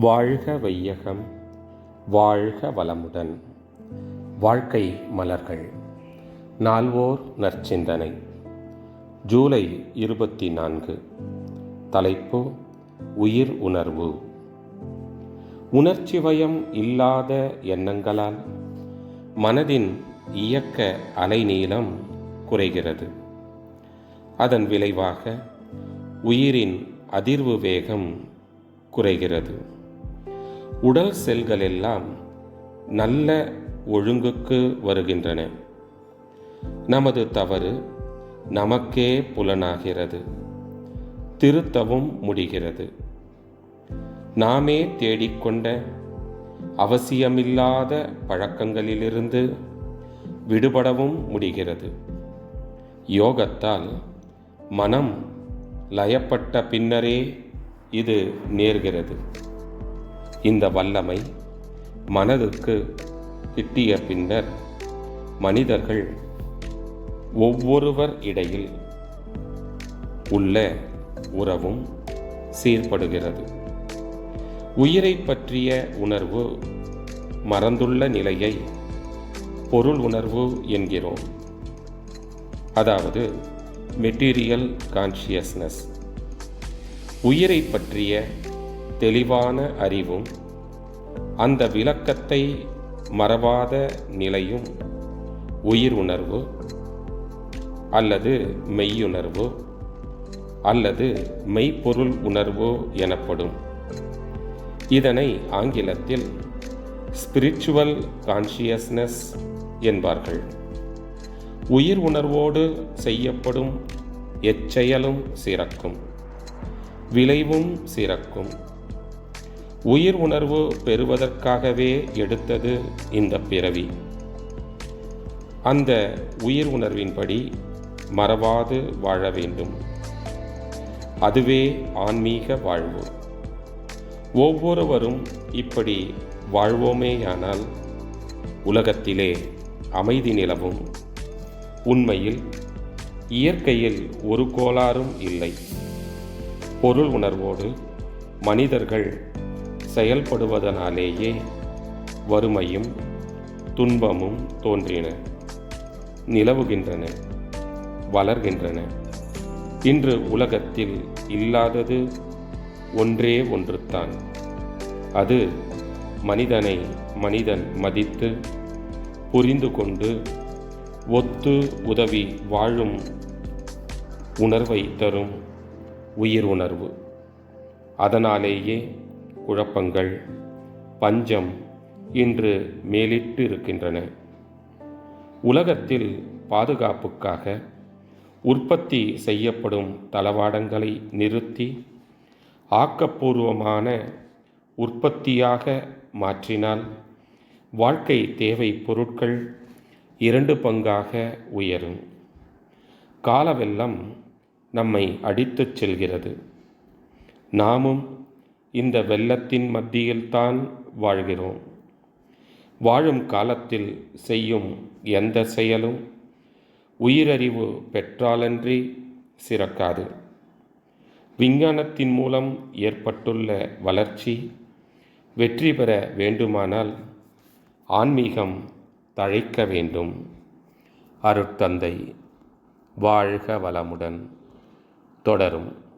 வாழ்க வையகம் வாழ்க வளமுடன். வாழ்க்கை மலர்கள் நால்வோர் நற்சிந்தனை. ஜூலை இருபத்தி நான்கு தலைப்பு உயிர் உணர்வு. உணர்ச்சிவயம் இல்லாத எண்ணங்களால் மனதின் இயக்க அலைநீளம் குறைகிறது. அதன் விளைவாக உயிரின் அதிர்வு வேகம் குறைகிறது. உடல் செல்கள் எல்லாம் நல்ல ஒழுங்குக்கு வருகின்றன. நமது தவறு நமக்கே புலனாகிறது. திருத்தவும் முடிகிறது. நாமே தேடிக்கொண்ட அவசியமில்லாத பழக்கங்களிலிருந்து விடுபடவும் முடிகிறது. யோகத்தால் மனம் லயப்பட்ட பின்னரே இது நேர்கிறது. இந்த வல்லமை மனதுக்கு கிட்டிய பின்னர் மனிதர்கள் ஒவ்வொருவர் இடையில் உள்ள உறவும் சீர்படுகிறது. உயிரை பற்றிய உணர்வு மறந்துள்ள நிலையை பொருள் உணர்வு என்கிறோம். அதாவது மெட்டீரியல் கான்ஷியஸ்னஸ் உயிரை பற்றிய தெளிவான அறிவும் அந்த விளக்கத்தை மறவாத நிலையும் உயிர் உணர்வு அல்லது மெய்யுணர்வு அல்லது மெய்ப்பொருள் உணர்வு எனப்படும். இதனை ஆங்கிலத்தில் ஸ்பிரிச்சுவல் கான்ஷியஸ்னஸ் என்பார்கள். உயிர் உணர்வோடு செய்யப்படும் எச்செயலும் சிறக்கும் விளைவும் சிறக்கும் உயிர் உணர்வு பெறுவதற்காகவே எடுத்தது இந்த பிறவி. அந்த உயிர் உணர்வின்படி மறவாது வாழ வேண்டும். அதுவே ஆன்மீக வாழ்வு. ஒவ்வொருவரும் இப்படி வாழ்வோமேயானால் உலகத்திலே அமைதி நிலவும். உண்மையில் இயற்கையில் ஒரு கோளாறும் இல்லை. பொருள் உணர்வோடு மனிதர்கள் செயல்படுவதனாலேயே வறுமையும் துன்பமும் தோன்றின நிலவுகின்றன வளர்கின்றன. இன்று உலகத்தில் இல்லாதது ஒன்றே ஒன்றுத்தான் அது மனிதனை மனிதன் மதித்து புரிந்து கொண்டு ஒத்து உதவி வாழும் உணர்வை தரும் உயிர் உணர்வு. அதனாலேயே குழப்பங்கள் பஞ்சம் இன்று மேலிட்டு இருக்கின்றன உலகத்தில் பாதுகாப்புக்காக உற்பத்தி செய்யப்படும் தளவாடங்களை நிறுத்தி ஆக்கப்பூர்வமான உற்பத்தியாக மாற்றினால் வாழ்க்கை தேவை பொருட்கள் இரண்டு பங்காக உயரும். காலவெல்லம் நம்மை அடித்துச் செல்கிறது. நாமும் இந்த வெள்ளத்தின் மத்தியில்தான் வாழ்கிறோம். வாழும் காலத்தில் செய்யும் எந்த செயலும் உயிரறிவு பெற்றாலன்றி சிறக்காது. விஞ்ஞானத்தின் மூலம் ஏற்பட்டுள்ள வளர்ச்சி வெற்றி பெற வேண்டுமானால் ஆன்மீகம் தழைக்க வேண்டும். அருட்தந்தை வாழ்க வளமுடன் தொடரும்.